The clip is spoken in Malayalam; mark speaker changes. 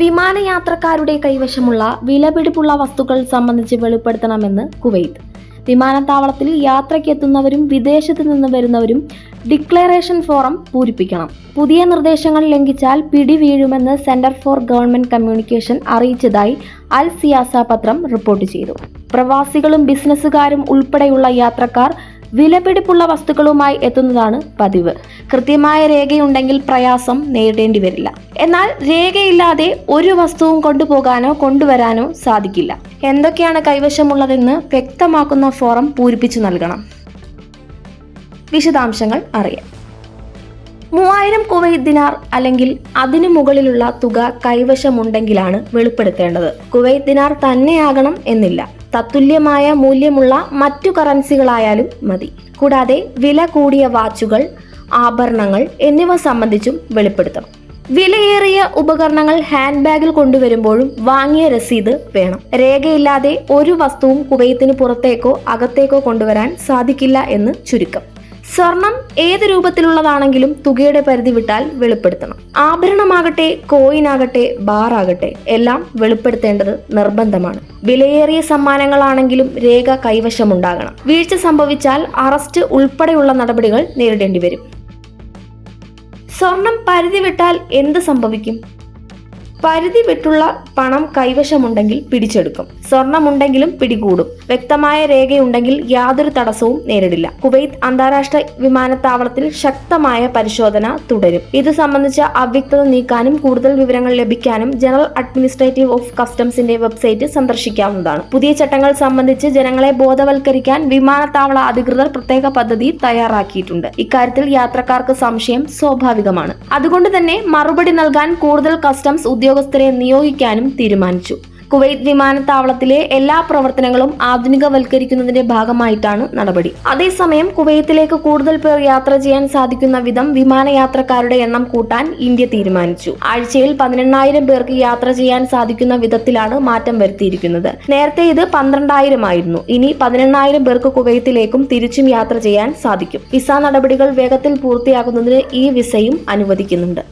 Speaker 1: വിമാനയാത്രക്കാരുടെ കൈവശമുള്ള വിലപിടിപ്പുള്ള വസ്തുക്കൾ സംബന്ധിച്ച് വെളിപ്പെടുത്തണമെന്ന് കുവൈത്ത്. വിമാനത്താവളത്തിൽ യാത്രയ്ക്കെത്തുന്നവരും വിദേശത്ത് നിന്ന് വരുന്നവരും ഡിക്ലറേഷൻ ഫോറം പൂരിപ്പിക്കണം. പുതിയ നിർദ്ദേശങ്ങൾ ലംഘിച്ചാൽ പിടി വീഴുമെന്ന് സെന്റർ ഫോർ ഗവൺമെന്റ് കമ്മ്യൂണിക്കേഷൻ അറിയിച്ചതായി അൽ സിയാസ പത്രം റിപ്പോർട്ട് ചെയ്തു. പ്രവാസികളും ബിസിനസ്സുകാരും ഉൾപ്പെടെയുള്ള യാത്രക്കാർ വിലപിടിപ്പുള്ള വസ്തുക്കളുമായി എത്തുന്നതാണ് പതിവ്. കൃത്യമായ രേഖയുണ്ടെങ്കിൽ പ്രയാസം നേരിടേണ്ടി വരില്ല. എന്നാൽ രേഖയില്ലാതെ ഒരു വസ്തുവും കൊണ്ടുപോകാനോ കൊണ്ടുവരാനോ സാധിക്കില്ല. എന്തൊക്കെയാണ് കൈവശമുള്ളതെന്ന് വ്യക്തമാക്കുന്ന ഫോറം പൂരിപ്പിച്ചു നൽകണം. വിശദാംശങ്ങൾ അറിയാം. മൂവായിരം കുവൈത്ത് ദിനാർ അല്ലെങ്കിൽ അതിനു മുകളിലുള്ള തുക കൈവശമുണ്ടെങ്കിലാണ് വെളിപ്പെടുത്തേണ്ടത്. കുവൈത്ത് ദിനാർ തന്നെയാകണം എന്നില്ല. തത്തുല്യമായ മൂല്യമുള്ള മറ്റു കറൻസികളായാലും മതി. കൂടാതെ വില കൂടിയ വാച്ചുകൾ ആഭരണങ്ങൾ എന്നിവ സംബന്ധിച്ചും വെളിപ്പെടുത്തണം. വിലയേറിയ ഉപകരണങ്ങൾ ഹാൻഡ് ബാഗിൽ കൊണ്ടുവരുമ്പോഴും വാങ്ങിയ രസീത് വേണം. രേഖയില്ലാതെ ഒരു വസ്തുവും കുവൈത്തിന് പുറത്തേക്കോ അകത്തേക്കോ കൊണ്ടുവരാൻ സാധിക്കില്ല എന്ന് ചുരുക്കം. സ്വർണം ഏത് രൂപത്തിലുള്ളതാണെങ്കിലും തുകയുടെ പരിധി വിട്ടാൽ വെളിപ്പെടുത്തണം. ആഭരണമാകട്ടെ കോയിനാകട്ടെ ബാറാകട്ടെ എല്ലാം വെളിപ്പെടുത്തേണ്ടത് നിർബന്ധമാണ്. വിലയേറിയ സമ്മാനങ്ങളാണെങ്കിലും രേഖ കൈവശമുണ്ടാകണം. വീഴ്ച സംഭവിച്ചാൽ അറസ്റ്റ് ഉൾപ്പെടെയുള്ള നടപടികൾ നേരിടേണ്ടി വരും. സ്വർണം പരിധി വിട്ടാൽ എന്ത് സംഭവിക്കും? പരിധി വിട്ടുള്ള പണം കൈവശമുണ്ടെങ്കിൽ പിടിച്ചെടുക്കും. സ്വർണമുണ്ടെങ്കിലും പിടികൂടും. വ്യക്തമായ രേഖയുണ്ടെങ്കിൽ യാതൊരു തടസ്സവും നേരിടില്ല. കുവൈത്ത് അന്താരാഷ്ട്ര വിമാനത്താവളത്തിൽ ശക്തമായ പരിശോധന തുടരും. ഇത് സംബന്ധിച്ച അവ്യക്തത നീക്കാനും കൂടുതൽ വിവരങ്ങൾ ലഭിക്കാനും ജനറൽ അഡ്മിനിസ്ട്രേറ്റീവ് ഓഫ് കസ്റ്റംസിന്റെ വെബ്സൈറ്റ് സന്ദർശിക്കാവുന്നതാണ്. പുതിയ ചട്ടങ്ങൾ സംബന്ധിച്ച് ജനങ്ങളെ ബോധവൽക്കരിക്കാൻ വിമാനത്താവള അധികൃതർ പ്രത്യേക പദ്ധതി തയ്യാറാക്കിയിട്ടുണ്ട്. ഇക്കാര്യത്തിൽ യാത്രക്കാർക്ക് സംശയം സ്വാഭാവികമാണ്. അതുകൊണ്ട് തന്നെ മറുപടി നൽകാൻ കൂടുതൽ കസ്റ്റംസ് ഉദ്യോഗസ്ഥരെ നിയോഗിക്കാനും തീരുമാനിച്ചു. കുവൈത്ത് വിമാനത്താവളത്തിലെ എല്ലാ പ്രവർത്തനങ്ങളും ആധുനികവൽക്കരിക്കുന്നതിന്റെ ഭാഗമായിട്ടാണ് നടപടി. അതേസമയം കുവൈത്തിലേക്ക് കൂടുതൽ പേർ യാത്ര ചെയ്യാൻ സാധിക്കുന്ന വിധം വിമാനയാത്രക്കാരുടെ എണ്ണം കൂട്ടാൻ ഇന്ത്യ തീരുമാനിച്ചു. ആഴ്ചയിൽ പതിനെണ്ണായിരം പേർക്ക് യാത്ര ചെയ്യാൻ സാധിക്കുന്ന വിധത്തിലാണ് മാറ്റം വരുത്തിയിരിക്കുന്നത്. നേരത്തെ ഇത് പന്ത്രണ്ടായിരം ആയിരുന്നു. ഇനി പതിനെണ്ണായിരം പേർക്ക് കുവൈത്തിലേക്കും തിരിച്ചും യാത്ര ചെയ്യാൻ സാധിക്കും. വിസ നടപടികൾ വേഗത്തിൽ പൂർത്തിയാക്കുന്നതിന് ഈ വിസയും അനുവദിക്കുന്നുണ്ട്.